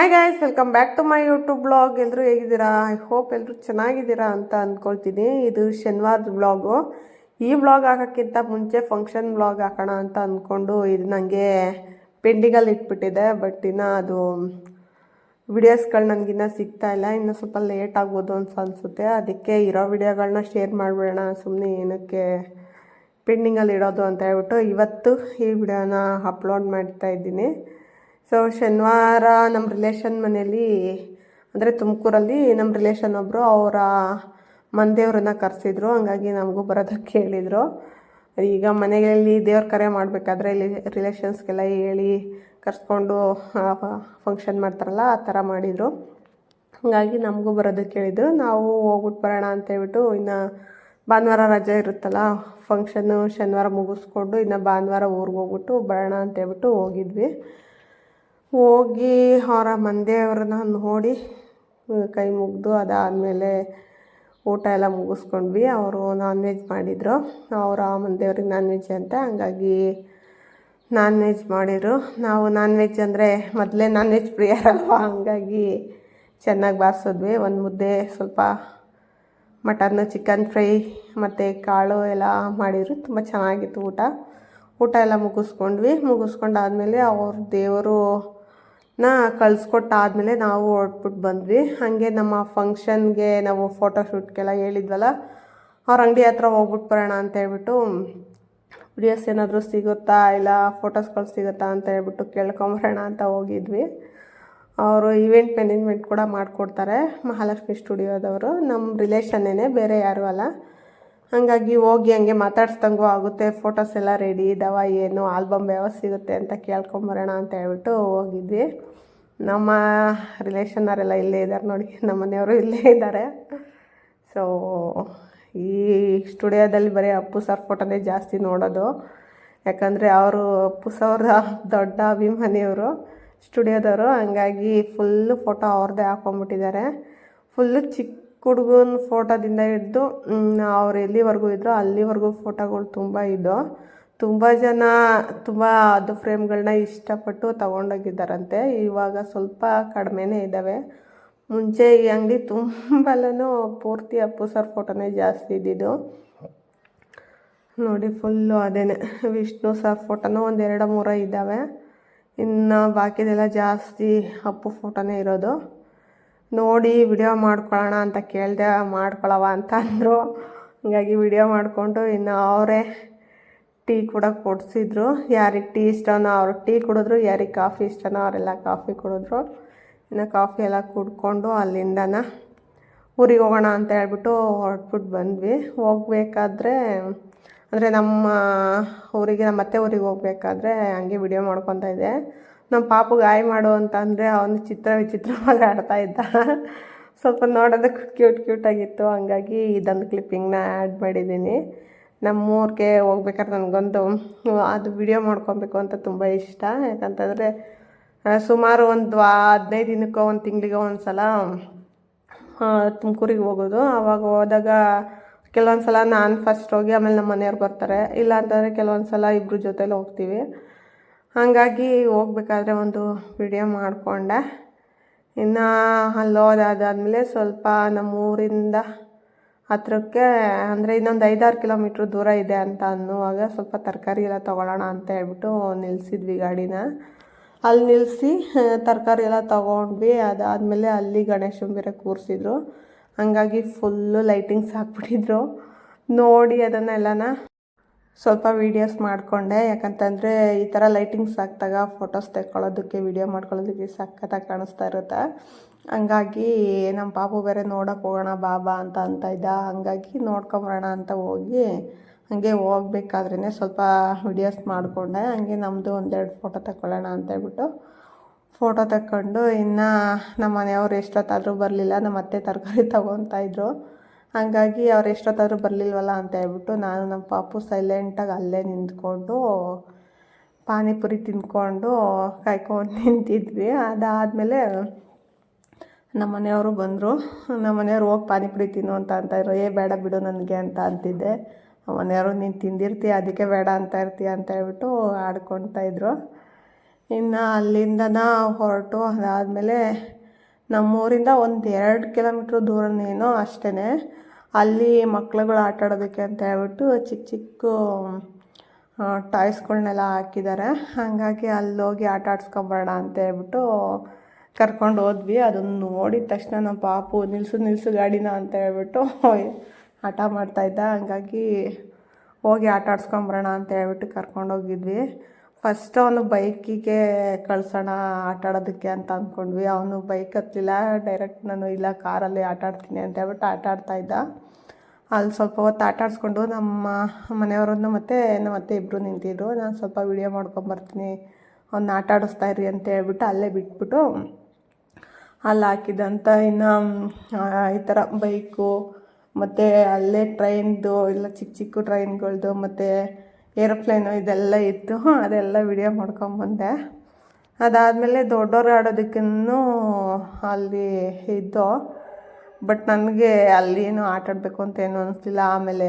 Hi guys welcome back to my YouTube blog ಎಲ್ಲರೂ ಹೇಗಿದ್ದೀರಾ? I hope ಎಲ್ಲರೂ ಚೆನ್ನಾಗಿದ್ದೀರಾ ಅಂತ ಅಂದ್ಕೊಳ್ತೀನಿ ಇದು ಶನಿವಾರದ ಬ್ಲಾಗು ಈ ಬ್ಲಾಗ್ ಹಾಕೋಕ್ಕಿಂತ ಮುಂಚೆ ಫಂಕ್ಷನ್ ಬ್ಲಾಗ್ ಹಾಕೋಣ ಅಂತ ಅಂದ್ಕೊಂಡು ಇದು ನನಗೆ ಪೆಂಡಿಂಗಲ್ಲಿ ಇಟ್ಬಿಟ್ಟಿದೆ. ಬಟ್ ಇನ್ನು ಅದು ವಿಡಿಯೋಸ್ಗಳು ನನಗಿನ್ನ ಸಿಗ್ತಾ ಇಲ್ಲ. ಇನ್ನು ಸ್ವಲ್ಪ ಲೇಟ್ ಆಗ್ಬೋದು ಅಂತ ಅನಿಸುತ್ತೆ. ಅದಕ್ಕೆ ಇರೋ ವಿಡಿಯೋಗಳನ್ನ ಶೇರ್ ಮಾಡಿಬಿಡೋಣ. ಸುಮ್ಮನೆ ಏನಕ್ಕೆ ಪೆಂಡಿಂಗಲ್ಲಿ ಇಡೋದು ಅಂತ ಹೇಳ್ಬಿಟ್ಟು ಇವತ್ತು ಈ ವಿಡಿಯೋನ ಅಪ್ಲೋಡ್ ಮಾಡ್ತಾ ಇದ್ದೀನಿ. ಸೊ ಶನಿವಾರ ನಮ್ಮ ರಿಲೇಷನ್ ಮನೆಯಲ್ಲಿ ಅಂದರೆ ತುಮಕೂರಲ್ಲಿ ನಮ್ಮ ರಿಲೇಷನ್ ಒಬ್ಬರು ಅವರ ಮನೆದೇವ್ರನ್ನ ಕರೆಸಿದ್ರು. ಹಂಗಾಗಿ ನಮಗೂ ಬರೋದಕ್ಕೆ ಹೇಳಿದರು ಈಗ ಮನೆಯಲ್ಲಿ ದೇವ್ರ ಕರೆ ಮಾಡಬೇಕಾದ್ರೆ ಇಲ್ಲಿ ರಿಲೇಷನ್ಸ್ಗೆಲ್ಲ ಹೇಳಿ ಕರೆಸ್ಕೊಂಡು ಫಂಕ್ಷನ್ ಮಾಡ್ತಾರಲ್ಲ, ಆ ಥರ ಮಾಡಿದರು. ಹಾಗಾಗಿ ನಮಗೂ ಬರೋದಕ್ಕೆ ಹೇಳಿದರು ನಾವು ಹೋಗ್ಬಿಟ್ಟು ಬರೋಣ ಅಂತ ಹೇಳ್ಬಿಟ್ಟು ಇನ್ನು ಭಾನುವಾರ ರಜೆ ಇರುತ್ತಲ್ಲ ಫಂಕ್ಷನ್ನು ಶನಿವಾರ ಮುಗಿಸ್ಕೊಂಡು ಇನ್ನು ಭಾನುವಾರ ಊರಿಗೆ ಹೋಗ್ಬಿಟ್ಟು ಬರೋಣ ಅಂತ ಹೇಳ್ಬಿಟ್ಟು ಹೋಗಿದ್ವಿ. ಹೋಗಿ ಅವರ ಮಂದೆಯವ್ರನ್ನ ನೋಡಿ ಕೈ ಮುಗಿದು ಅದಾದಮೇಲೆ ಊಟ ಎಲ್ಲ ಮುಗಿಸ್ಕೊಂಡ್ವಿ. ಅವರು ನಾನ್ ವೆಜ್ ಮಾಡಿದರು. ಅವರ ಮಂದಿಯವ್ರಿಗೆ ನಾನ್ ವೆಜ್ ಅಂತ ಹಂಗಾಗಿ ನಾನ್ ವೆಜ್ ಮಾಡಿದರು. ನಾವು ನಾನ್ ವೆಜ್ ಅಂದರೆ ಮೊದಲೇ ನಾನ್ ವೆಜ್ ಪ್ರಿಯರಲ್ವ ಹಂಗಾಗಿ ಚೆನ್ನಾಗಿ ಬಾರಿಸಿದ್ವಿ. ಒಂದು ಮುದ್ದೆ ಸ್ವಲ್ಪ ಮಟನ್ನು ಚಿಕನ್ ಫ್ರೈ ಮತ್ತು ಕಾಳು ಎಲ್ಲ ಮಾಡಿದರು. ತುಂಬ ಚೆನ್ನಾಗಿತ್ತು ಊಟ. ಊಟ ಎಲ್ಲ ಮುಗಿಸ್ಕೊಂಡ್ವಿ. ಮುಗಿಸ್ಕೊಂಡಾದ್ಮೇಲೆ ಅವ್ರ ದೇವರು ನ ಕಳಿಸ್ಕೊಟ್ಟಾದ್ಮೇಲೆ ನಾವು ಹೊರಟ್ಬಿಟ್ಟು ಬಂದ್ವಿ. ಹಾಗೆ ನಮ್ಮ ಫಂಕ್ಷನ್ಗೆ ನಾವು ಫೋಟೋಶೂಟ್ಗೆಲ್ಲ ಹೇಳಿದ್ವಲ್ಲ, ಅವ್ರ ಅಂಗಡಿ ಹತ್ರ ಹೋಗ್ಬಿಟ್ಟು ಬರೋಣ ಅಂತ ಹೇಳ್ಬಿಟ್ಟು, ವಿಡಿಯೋಸ್ ಏನಾದರೂ ಸಿಗುತ್ತಾ? ಇಲ್ಲ, ಫೋಟೋಸ್ಗಳು ಸಿಗುತ್ತಾ? ಅಂತ ಹೇಳ್ಬಿಟ್ಟು ಕೇಳ್ಕೊಂಬರೋಣ ಅಂತ ಹೋಗಿದ್ವಿ. ಅವರು ಇವೆಂಟ್ ಮ್ಯಾನೇಜ್ಮೆಂಟ್ ಕೂಡ ಮಾಡಿಕೊಡ್ತಾರೆ. ಮಹಾಲಕ್ಷ್ಮಿ ಸ್ಟುಡಿಯೋದವರು. ನಮ್ಮ ರಿಲೇಷನ್ನೇ ಬೇರೆ ಯಾರೂ ಅಲ್ಲ. ಹಾಗಾಗಿ ಹೋಗಿ ಹಂಗೆ ಮಾತಾಡ್ಸ್ದಂಗೂ ಆಗುತ್ತೆ. ಫೋಟೋಸ್ ಎಲ್ಲ ರೆಡಿ ಇದಾವ, ಏನು ಆಲ್ಬಮ್ ಯಾವಾಗ ಸಿಗುತ್ತೆ ಅಂತ ಕೇಳ್ಕೊಂಬರೋಣ ಅಂತ ಹೇಳ್ಬಿಟ್ಟು ಹೋಗಿದ್ವಿ. ನಮ್ಮ ರಿಲೇಷನ್ನವರೆಲ್ಲ ಇಲ್ಲೇ ಇದ್ದಾರೆ ನೋಡಿ, ನಮ್ಮ ಮನೆಯವರು ಇಲ್ಲೇ ಇದ್ದಾರೆ. ಸೊ ಈ ಸ್ಟುಡಿಯೋದಲ್ಲಿ ಬರೀ ಅಪ್ಪು ಸರ್ ಫೋಟೋನೇ ಜಾಸ್ತಿ ನೋಡೋದು. ಯಾಕಂದರೆ ಅವರು ಅಪ್ಪು ಸರ್ ದೊಡ್ಡ ಅಭಿಮಾನಿಯವರು, ಸ್ಟುಡಿಯೋದವರು. ಹಂಗಾಗಿ ಫುಲ್ಲು ಫೋಟೋ ಅವ್ರದ್ದೇ ಹಾಕೊಂಡ್ಬಿಟ್ಟಿದ್ದಾರೆ. ಫುಲ್ಲು ಚಿಕ್ಕ ಹುಡುಗನ ಫೋಟೋದಿಂದ ಹಿಡಿದು ಅವ್ರು ಎಲ್ಲಿವರೆಗೂ ಇದ್ರು ಅಲ್ಲಿವರೆಗೂ ಫೋಟೋಗಳು ತುಂಬ ಇದ್ದು ತುಂಬ ಜನ ತುಂಬ ಅದು ಫ್ರೇಮ್ಗಳನ್ನ ಇಷ್ಟಪಟ್ಟು ತಗೊಂಡೋಗಿದ್ದಾರಂತೆ. ಇವಾಗ ಸ್ವಲ್ಪ ಕಡಿಮೆನೇ ಇದ್ದಾವೆ ಮುಂಚೆ ಈ ಅಂಗಡಿ ತುಂಬಲೂ ಪೂರ್ತಿ ಅಪ್ಪು ಸರ್ ಫೋಟೋನೇ ಜಾಸ್ತಿ ಇದ್ದಿದ್ದು. ನೋಡಿ, ಫುಲ್ಲು ಅದೇನೆ. ವಿಷ್ಣು ಸರ್ ಫೋಟೋನೂ ಒಂದು ಎರಡು ಮೂರು ಇದ್ದಾವೆ ಇನ್ನು ಬಾಕಿದೆಲ್ಲ ಜಾಸ್ತಿ ಅಪ್ಪು ಫೋಟೋನೇ ಇರೋದು. ನೋಡಿ ವಿಡಿಯೋ ಮಾಡ್ಕೊಳ್ಳೋಣ ಅಂತ ಕೇಳಿದೆ ಮಾಡ್ಕೊಳವ ಅಂತ ಅಂದರು. ಹಂಗಾಗಿ ವಿಡಿಯೋ ಮಾಡಿಕೊಂಡು ಇನ್ನು ಅವರೇ ಟೀ ಕೂಡ ಕೊಡಿಸಿದ್ರು. ಯಾರಿಗೆ ಟೀ ಇಷ್ಟನೋ ಅವ್ರು ಟೀ ಕುಡಿದ್ರು, ಯಾರಿಗೆ ಕಾಫಿ ಇಷ್ಟನೋ ಅವರೆಲ್ಲ ಕಾಫಿ ಕುಡಿದ್ರು. ಇನ್ನು ಕಾಫಿ ಎಲ್ಲ ಕುಡ್ಕೊಂಡು ಅಲ್ಲಿಂದನ ಊರಿಗೆ ಹೋಗೋಣ ಅಂತ ಹೇಳ್ಬಿಟ್ಟು ಹೊರಟ್ಬಿಟ್ಟು ಬಂದ್ವಿ. ಹೋಗ್ಬೇಕಾದ್ರೆ, ಅಂದರೆ ನಮ್ಮ ಊರಿಗೆ, ನಮ್ಮ ಅತ್ತೆ ಊರಿಗೆ ಹೋಗ್ಬೇಕಾದ್ರೆ ಹಂಗೆ ವಿಡಿಯೋ ಮಾಡ್ಕೊತಾ ಇದ್ದೆ. ನಮ್ಮ ಪಾಪುಗೆ ಗಾಯ ಮಾಡು ಅಂತ ಅಂದರೆ ಅವನು ಚಿತ್ರ ವಿಚಿತ್ರವಾಗಿ ಆಡ್ತಾ ಇದ್ದ. ಸ್ವಲ್ಪ ನೋಡೋದಕ್ಕೆ ಕ್ಯೂಟ್ ಕ್ಯೂಟಾಗಿತ್ತು ಹಂಗಾಗಿ ಇದೊಂದು ಕ್ಲಿಪ್ಪಿಂಗ್ನ ಆ್ಯಡ್ ಮಾಡಿದ್ದೀನಿ. ನಮ್ಮೂರಿಗೆ ಹೋಗ್ಬೇಕಾದ್ರೆ ನನಗೊಂದು ಅದು ವಿಡಿಯೋ ಮಾಡ್ಕೊಬೇಕು ಅಂತ ತುಂಬ ಇಷ್ಟ. ಯಾಕಂತಂದರೆ ಸುಮಾರು ಒಂದು ಹದಿನೈದು ದಿನಕ್ಕೋ ಒಂದು ತಿಂಗಳಿಗೋ ಒಂದು ಸಲ ತುಮಕೂರಿಗೆ ಹೋಗೋದು. ಆವಾಗ ಹೋದಾಗ ಕೆಲವೊಂದು ಸಲ ನಾನು ಫಸ್ಟ್ ಹೋಗಿ ಆಮೇಲೆ ನಮ್ಮ ಮನೆಯವ್ರು ಬರ್ತಾರೆ. ಇಲ್ಲ ಅಂತಂದರೆ ಕೆಲವೊಂದು ಸಲ ಇಬ್ಬರು ಜೊತೇಲಿ ಹೋಗ್ತೀವಿ. ಹಾಗಾಗಿ ಹೋಗ್ಬೇಕಾದ್ರೆ ಒಂದು ವಿಡಿಯೋ ಮಾಡಿಕೊಂಡೆ. ಇನ್ನು ಅಲ್ಲಿ ಹೋದಾದಾದ್ಮೇಲೆ ಸ್ವಲ್ಪ ನಮ್ಮ ಊರಿಂದ ಹತ್ರಕ್ಕೆ ಅಂದರೆ ಇನ್ನೊಂದು ಐದಾರು ಕಿಲೋಮೀಟ್ರ್ ದೂರ ಇದೆ ಅಂತ ಅನ್ನುವಾಗ ಸ್ವಲ್ಪ ತರಕಾರಿ ಎಲ್ಲ ತೊಗೊಳ್ಳೋಣ ಅಂತ ಹೇಳ್ಬಿಟ್ಟು ನಿಲ್ಲಿಸಿದ್ವಿ ಗಾಡಿನ. ಅಲ್ಲಿ ನಿಲ್ಲಿಸಿ ತರಕಾರಿ ಎಲ್ಲ ತೊಗೊಂಡ್ವಿ. ಅದಾದಮೇಲೆ ಅಲ್ಲಿ ಗಣೇಶನ ಬೇರೆ ಕೂರಿಸಿದ್ರು. ಹಂಗಾಗಿ ಫುಲ್ಲು ಲೈಟಿಂಗ್ಸ್ ಹಾಕ್ಬಿಟ್ಟಿದ್ರು. ನೋಡಿ ಅದನ್ನೆಲ್ಲನ. ಸ್ವಲ್ಪ ವೀಡಿಯೋಸ್ ಮಾಡಿಕೊಂಡೆ. ಯಾಕಂತಂದರೆ ಈ ಥರ ಲೈಟಿಂಗ್ಸ್ ಹಾಕ್ದಾಗ ಫೋಟೋಸ್ ತೆಕ್ಕೊಳ್ಳೋದಕ್ಕೆ ವೀಡಿಯೋ ಮಾಡ್ಕೊಳ್ಳೋದಕ್ಕೆ ಸಖತ್ತಾಗಿ ಕಾಣಿಸ್ತಾ ಇರುತ್ತೆ. ಹಂಗಾಗಿ ನಮ್ಮ ಪಾಪು ಬೇರೆ ನೋಡೋಕೆ ಹೋಗೋಣ ಬಾಬಾ ಅಂತ ಅಂತ ಇದ್ದ. ಹಂಗಾಗಿ ನೋಡ್ಕೊಂಬರೋಣ ಅಂತ ಹೋಗಿ ಹಾಗೆ ಹೋಗ್ಬೇಕಾದ್ರೇ ಸ್ವಲ್ಪ ವಿಡಿಯೋಸ್ ಮಾಡಿಕೊಂಡೆ. ಹಂಗೆ ನಮ್ಮದು ಒಂದೆರಡು ಫೋಟೋ ತಗೊಳ್ಳೋಣ ಅಂತ ಹೇಳ್ಬಿಟ್ಟು ಫೋಟೋ ತಕ್ಕೊಂಡು ಇನ್ನು ನಮ್ಮ ಮನೆಯವ್ರು ಎಷ್ಟೊತ್ತಾದರೂ ಬರಲಿಲ್ಲ. ನಮ್ಮ ಅತ್ತೆ ತರಕಾರಿ ತಗೊತಾಯಿದ್ರು ಹಾಗಾಗಿ ಅವ್ರು ಎಷ್ಟೊತ್ತಾದರೂ ಬರಲಿಲ್ವಲ್ಲ ಅಂತ ಹೇಳ್ಬಿಟ್ಟು ನಾನು ನಮ್ಮ ಪಾಪು ಸೈಲೆಂಟಾಗಿ ಅಲ್ಲೇ ನಿಂತ್ಕೊಂಡು ಪಾನಿಪುರಿ ತಿಂದ್ಕೊಂಡು ಕಾಯ್ಕೊಂಡು ನಿಂತಿದ್ವಿ. ಅದಾದಮೇಲೆ ನಮ್ಮ ಮನೆಯವರು ಬಂದರು. ನಮ್ಮ ಮನೆಯವ್ರು ಹೋಗಿ ಪಾನಿಪುರಿ ತಿನ್ನು ಅಂತ ಅಂತಾಯಿದ್ರು ಏ, ಬೇಡ ಬಿಡು ನನಗೆ ಅಂತ ಅಂತಿದ್ದೆ. ಮನೆಯವರು, ನೀನು ತಿಂದಿರ್ತೀಯ ಅದಕ್ಕೆ ಬೇಡ ಅಂತ ಇರ್ತೀಯ ಅಂತ ಹೇಳ್ಬಿಟ್ಟು ಆಡ್ಕೊತಾಯಿದ್ರು ಇನ್ನು ಅಲ್ಲಿಂದನ ಹೊರಟು. ಅದಾದಮೇಲೆ ನಮ್ಮೂರಿಂದ ಒಂದು ಎರಡು ಕಿಲೋಮೀಟ್ರ್ ದೂರನೇನೋ ಅಷ್ಟೇ ಅಲ್ಲಿ ಮಕ್ಳುಗಳು ಆಟ ಆಡೋದಕ್ಕೆ ಅಂತ ಹೇಳ್ಬಿಟ್ಟು ಚಿಕ್ಕ ಚಿಕ್ಕ ಟಾಯ್ಸ್ಗಳನ್ನೆಲ್ಲ ಹಾಕಿದ್ದಾರೆ. ಹಾಗಾಗಿ ಅಲ್ಲಿ ಹೋಗಿ ಆಟ ಆಡ್ಸ್ಕೊಂಬರೋಣ ಅಂತ ಹೇಳ್ಬಿಟ್ಟು ಕರ್ಕೊಂಡು ಹೋದ್ವಿ. ಅದನ್ನು ನೋಡಿದ ತಕ್ಷಣ ನಮ್ಮ ಪಾಪು ನಿಲ್ಲಿಸು ನಿಲ್ಲಿಸು ಗಾಡಿನ ಅಂತ ಹೇಳ್ಬಿಟ್ಟು ಹಠ ಮಾಡ್ತಾಯಿದ್ದ ಹಂಗಾಗಿ ಹೋಗಿ ಆಟ ಆಡ್ಸ್ಕೊಂಬರೋಣ ಅಂತ ಹೇಳ್ಬಿಟ್ಟು ಕರ್ಕೊಂಡು ಹೋಗಿದ್ವಿ. ಫಸ್ಟ್ ಅವನು ಬೈಕಿಗೆ ಕಳ್ಸೋಣ ಆಟ ಆಡೋದಕ್ಕೆ ಅಂತ ಅಂದ್ಕೊಂಡ್ವಿ. ಅವನು ಬೈಕ್ ಹತ್ತಲಿಲ್ಲ ಡೈರೆಕ್ಟ್ ನಾನು ಇಲ್ಲ, ಕಾರಲ್ಲಿ ಆಟ ಆಡ್ತೀನಿ ಅಂತ ಹೇಳ್ಬಿಟ್ಟು ಆಟ ಇದ್ದ. ಅಲ್ಲಿ ಸ್ವಲ್ಪ ಹೊತ್ತು ಆಟ ಆಡಿಸ್ಕೊಂಡು ನಮ್ಮ ಮನೆಯವರನ್ನು ಮತ್ತು ನಮ್ಮ ಅತ್ತೆ ಇಬ್ಬರು ನಿಂತಿದ್ರು. ನಾನು ಸ್ವಲ್ಪ ವೀಡಿಯೋ ಮಾಡ್ಕೊಂಬರ್ತೀನಿ, ಅವ್ನ ಆಟ ಆಡಿಸ್ತಾ ಇರಿ ಅಂತ ಹೇಳ್ಬಿಟ್ಟು ಅಲ್ಲೇ ಬಿಟ್ಬಿಟ್ಟು ಅಲ್ಲಿ ಹಾಕಿದಂಥ ಇನ್ನು ಈ ಥರ ಬೈಕು, ಮತ್ತು ಅಲ್ಲೇ ಟ್ರೈನ್ದು ಇಲ್ಲ ಚಿಕ್ಕ ಚಿಕ್ಕ ಟ್ರೈನ್ಗಳ್ದು ಮತ್ತು ಏರೋಪ್ಲೇನು ಇದೆಲ್ಲ ಇತ್ತು. ಅದೆಲ್ಲ ವಿಡಿಯೋ ಮಾಡ್ಕೊಂಬಂದೆ. ಅದಾದಮೇಲೆ ದೊಡ್ಡವ್ರು ಆಡೋದಕ್ಕೂ ಅಲ್ಲಿ ಇದ್ದು, ಬಟ್ ನನಗೆ ಅಲ್ಲಿ ಏನು ಆಟಾಡಬೇಕು ಅಂತ ಏನು ಅನಿಸ್ಲಿಲ್ಲ. ಆಮೇಲೆ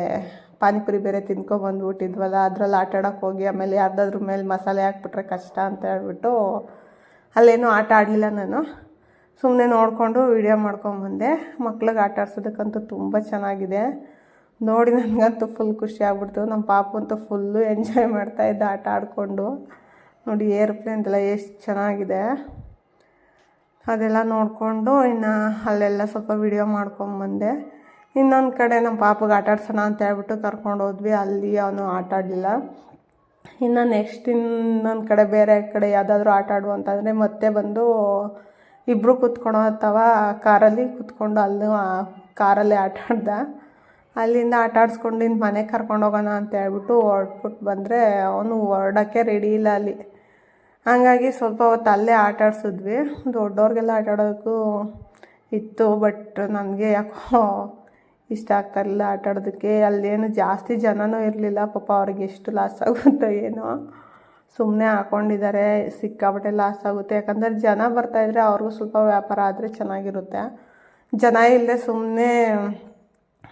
ಪಾನಿಪುರಿ ಬೇರೆ ತಿನ್ಕೊಬಂದ್ಬಿಟ್ಟಿದ್ವಲ್ಲ ಅದ್ರಲ್ಲಿ ಆಟ ಆಡೋಕೆ ಹೋಗಿ, ಆಮೇಲೆ ಯಾರ್ದಾದ್ರ ಮೇಲೆ ಮಸಾಲೆ ಹಾಕ್ಬಿಟ್ರೆ ಕಷ್ಟ ಅಂತ ಹೇಳ್ಬಿಟ್ಟು ಅಲ್ಲೇನು ಆಟ ಆಡಲಿಲ್ಲ ನಾನು. ಸುಮ್ಮನೆ ನೋಡಿಕೊಂಡು ವೀಡಿಯೋ ಮಾಡ್ಕೊಂಬಂದೆ. ಮಕ್ಳಿಗೆ ಆಟ ಆಡ್ಸೋದಕ್ಕಂತೂ ತುಂಬ ಚೆನ್ನಾಗಿದೆ. ನೋಡಿ ನನಗಂತೂ ಫುಲ್ ಖುಷಿ ಆಗ್ಬಿಡ್ತು. ನಮ್ಮ ಪಾಪು ಅಂತೂ ಫುಲ್ಲು ಎಂಜಾಯ್ ಮಾಡ್ತಾಯಿದ್ದೆ ಆಟ ಆಡಿಕೊಂಡು. ನೋಡಿ ಏರ್ಪ್ಲೇನ್ದೆಲ್ಲ ಎಷ್ಟು ಚೆನ್ನಾಗಿದೆ. ಅದೆಲ್ಲ ನೋಡಿಕೊಂಡು ಇನ್ನು ಅಲ್ಲೆಲ್ಲ ಸ್ವಲ್ಪ ವಿಡಿಯೋ ಮಾಡ್ಕೊಂಬಂದೆ ಇನ್ನೊಂದು ಕಡೆ ನಮ್ಮ ಪಾಪಗೆ ಆಟ ಆಡ್ಸೋಣ ಅಂತ ಹೇಳ್ಬಿಟ್ಟು ಕರ್ಕೊಂಡು ಹೋದ್ವಿ. ಅಲ್ಲಿ ಅವನು ಆಟ ಆಡಲಿಲ್ಲ. ಇನ್ನು ನೆಕ್ಸ್ಟ್ ಇನ್ನೊಂದು ಕಡೆ ಬೇರೆ ಕಡೆ ಯಾವುದಾದ್ರೂ ಆಟ ಆಡು ಅಂತಂದರೆ ಮತ್ತೆ ಬಂದು ಇಬ್ಬರು ಕೂತ್ಕೊಳೋ ಅಥವಾ ಕಾರಲ್ಲಿ ಕೂತ್ಕೊಂಡು ಅಲ್ಲೂ ಕಾರಲ್ಲೇ ಆಟ ಆಡ್ದ. ಅಲ್ಲಿಂದ ಆಟ ಆಡಿಸ್ಕೊಂಡು ಇನ್ನು ಮನೆಗೆ ಕರ್ಕೊಂಡು ಹೋಗೋಣ ಅಂತ ಹೇಳ್ಬಿಟ್ಟು ಹೊರಟ್ಬಿಟ್ಟು ಬಂದರೆ ಅವನು ಹೊರಡೋಕ್ಕೆ ರೆಡಿ ಇಲ್ಲ ಅಲ್ಲಿ. ಹಾಗಾಗಿ ಸ್ವಲ್ಪ ಹೊತ್ತು ಅಲ್ಲೇ ಆಟ ಆಡಿಸಿದ್ವಿ. ದೊಡ್ಡವ್ರಿಗೆಲ್ಲ ಆಟ ಆಡೋದಕ್ಕೂ ಇತ್ತು ಬಟ್ ನನಗೆ ಯಾಕೋ ಇಷ್ಟ ಆಗ್ತಾಯಿರಲಿಲ್ಲ ಆಟ ಆಡೋದಕ್ಕೆ. ಅಲ್ಲೇನು ಜಾಸ್ತಿ ಜನನೂ ಇರಲಿಲ್ಲ, ಪಾಪ ಅವ್ರಿಗೆ ಎಷ್ಟು ಲಾಸ್ ಆಗುತ್ತೋ ಏನೋ. ಸುಮ್ಮನೆ ಹಾಕ್ಕೊಂಡಿದ್ದಾರೆ ಸಿಕ್ಕಾಪಟ್ಟೆ ಲಾಸ್ ಆಗುತ್ತೆ. ಯಾಕಂದರೆ ಜನ ಬರ್ತಾಯಿದ್ರೆ ಅವ್ರಿಗೂ ಸ್ವಲ್ಪ ವ್ಯಾಪಾರ ಆದರೆ ಚೆನ್ನಾಗಿರುತ್ತೆ. ಜನ ಇಲ್ಲದೆ ಸುಮ್ಮನೆ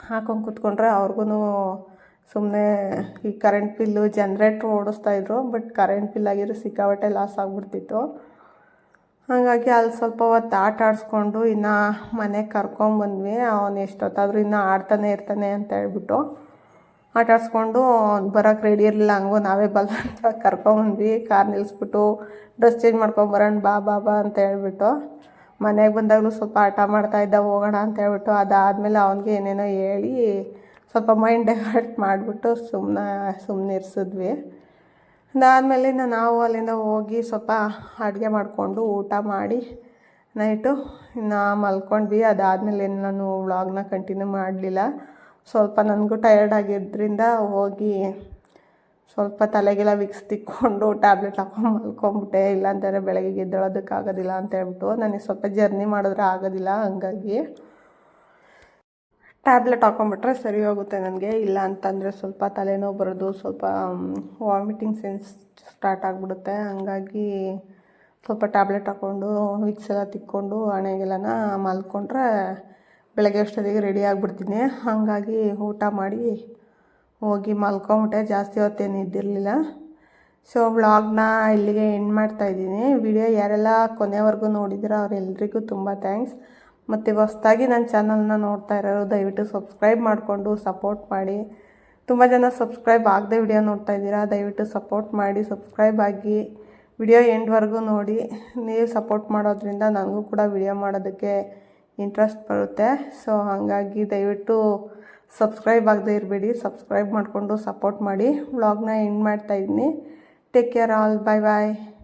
ಹಾಕೊಂಡು ಕೂತ್ಕೊಂಡ್ರೆ ಅವ್ರಿಗೂ ಸುಮ್ಮನೆ ಈ ಕರೆಂಟ್ ಬಿಲ್ಲು ಜನ್ರೇಟ್ರ್ ಓಡಿಸ್ತಾಯಿದ್ರು ಬಟ್ ಕರೆಂಟ್ ಬಿಲ್ ಆಗಿರೋ ಸಿಕ್ಕಾಪಟ್ಟೆ ಲಾಸ್ ಆಗಿಬಿಡ್ತಿತ್ತು. ಹಾಗಾಗಿ ಅಲ್ಲಿ ಸ್ವಲ್ಪ ಹೊತ್ತು ಆಟ ಆಡಿಸ್ಕೊಂಡು ಇನ್ನು ಮನೆಗೆ ಕರ್ಕೊಂಬಂದ್ವಿ ಅವನು ಎಷ್ಟೊತ್ತಾದರೂ ಇನ್ನೂ ಆಡ್ತಾನೆ ಇರ್ತಾನೆ ಅಂತ ಹೇಳ್ಬಿಟ್ಟು ಆಟ ಆಡಿಸ್ಕೊಂಡು ಬರೋಕ್ಕೆ ರೆಡಿ ಇರಲಿಲ್ಲ, ಹಂಗೂ ನಾವೇ ಬಲ್ಲ ಅಂತ ಕರ್ಕೊಂಬಂದ್ವಿ ಕಾರ್ ನಿಲ್ಲಿಸ್ಬಿಟ್ಟು ಡ್ರೆಸ್ ಚೇಂಜ್ ಮಾಡ್ಕೊಂಬರೋಣ ಬಾ ಬಾ ಬಾ ಅಂತ ಹೇಳ್ಬಿಟ್ಟು ಮನೆಗೆ ಬಂದಾಗಲೂ ಸ್ವಲ್ಪ ಆಟ ಮಾಡ್ತಾಯಿದ್ದ ಹೋಗೋಣ ಅಂತ ಹೇಳ್ಬಿಟ್ಟು ಅದಾದಮೇಲೆ ಅವನಿಗೆ ಏನೇನೋ ಹೇಳಿ ಸ್ವಲ್ಪ ಮೈಂಡ್ ಡೈವರ್ಟ್ ಮಾಡಿಬಿಟ್ಟು ಸುಮ್ಮನೆ ಸುಮ್ಮನೆ ಇರಿಸಿದ್ವಿ. ಅದಾದಮೇಲೆ ನಾವು ಅಲ್ಲಿಂದ ಹೋಗಿ ಸ್ವಲ್ಪ ಅಡುಗೆ ಮಾಡಿಕೊಂಡು ಊಟ ಮಾಡಿ ನೈಟು ಇನ್ನು ಮಲ್ಕೊಂಡ್ವಿ. ಅದಾದಮೇಲೆ ನಾನು ವ್ಲಾಗ್ನ ಕಂಟಿನ್ಯೂ ಮಾಡಲಿಲ್ಲ. ಸ್ವಲ್ಪ ನನಗೂ ಟಯರ್ಡ್ ಆಗಿದ್ದರಿಂದ ಹೋಗಿ ಸ್ವಲ್ಪ ತಲೆಗೆಲ್ಲ ವಿಕ್ಸ್ ತಿಕ್ಕೊಂಡು ಟ್ಯಾಬ್ಲೆಟ್ ಹಾಕೊಂಡು ಮಲ್ಕೊಂಬಿಟ್ಟೆ ಇಲ್ಲಾಂದರೆ ಬೆಳಗ್ಗೆ ಎದ್ದೇಳೋದಕ್ಕಾಗೋದಿಲ್ಲ ಅಂತ ಹೇಳ್ಬಿಟ್ಟು ನನಗೆ ಸ್ವಲ್ಪ ಜರ್ನಿ ಮಾಡಿದ್ರೆ ಆಗೋದಿಲ್ಲ, ಹಂಗಾಗಿ ಟ್ಯಾಬ್ಲೆಟ್ ಹಾಕೊಂಬಿಟ್ರೆ ಸರಿ ಹೋಗುತ್ತೆ ನನಗೆ. ಇಲ್ಲ ಅಂತಂದರೆ ಸ್ವಲ್ಪ ತಲೆನೋವು ಬರೋದು, ಸ್ವಲ್ಪ ವಾಮಿಟಿಂಗ್ ಸೆನ್ಸ್ ಸ್ಟಾರ್ಟ್ ಆಗಿಬಿಡುತ್ತೆ. ಹಂಗಾಗಿ ಸ್ವಲ್ಪ ಟ್ಯಾಬ್ಲೆಟ್ ಹಾಕ್ಕೊಂಡು ವಿಕ್ಸ್ ಎಲ್ಲ ತಿಕ್ಕೊಂಡು ಹಣೆಗೆಲ್ಲನ ಮಲ್ಕೊಂಡ್ರೆ ಬೆಳಗ್ಗೆ ಅಷ್ಟೊತ್ತಿಗೆ ರೆಡಿ ಆಗಿಬಿಡ್ತೀನಿ. ಹಾಗಾಗಿ ಊಟ ಮಾಡಿ ಹೋಗಿ ಮಲ್ಕೊಂಬಿಟ್ಟೆ, ಜಾಸ್ತಿ ಹೊತ್ತೇನು ಇದ್ದಿರಲಿಲ್ಲ. ಸೊ ವ್ಲಾಗ್ನ ಇಲ್ಲಿಗೆ ಎಂಡ್ ಮಾಡ್ತಾಯಿದ್ದೀನಿ ವಿಡಿಯೋ ಯಾರೆಲ್ಲ ಕೊನೆವರೆಗೂ ನೋಡಿದಿರೋ ಅವರೆಲ್ಲರಿಗೂ ತುಂಬ ಥ್ಯಾಂಕ್ಸ್ ಮತ್ತು ಹೊಸ್ದಾಗಿ ನನ್ನ ಚಾನಲ್ನ ನೋಡ್ತಾ ಇರೋರು ದಯವಿಟ್ಟು ಸಬ್ಸ್ಕ್ರೈಬ್ ಮಾಡಿಕೊಂಡು ಸಪೋರ್ಟ್ ಮಾಡಿ. ತುಂಬ ಜನ ಸಬ್ಸ್ಕ್ರೈಬ್ ಆಗದೆ ವಿಡಿಯೋ ನೋಡ್ತಾ ಇದ್ದೀರಾ, ದಯವಿಟ್ಟು ಸಪೋರ್ಟ್ ಮಾಡಿ. ಸಬ್ಸ್ಕ್ರೈಬ್ ಆಗಿ ವಿಡಿಯೋ ಎಂಡ್ವರೆಗೂ ನೋಡಿ. ನೀವು ಸಪೋರ್ಟ್ ಮಾಡೋದ್ರಿಂದ ನನಗೂ ಕೂಡ ವಿಡಿಯೋ ಮಾಡೋದಕ್ಕೆ ಇಂಟ್ರೆಸ್ಟ್ ಬರುತ್ತೆ. ಸೊ ಹಾಗಾಗಿ ದಯವಿಟ್ಟು ಸಬ್ಸ್ಕ್ರೈಬ್ ಆಗದೆ ಇರಬೇಡಿ, ಸಬ್ಸ್ಕ್ರೈಬ್ ಮಾಡಿಕೊಂಡು ಸಪೋರ್ಟ್ ಮಾಡಿ. ವ್ಲಾಗ್ನ ಎಂಡ್ ಮಾಡ್ತಾಯಿದ್ದೀನಿ take care all bye bye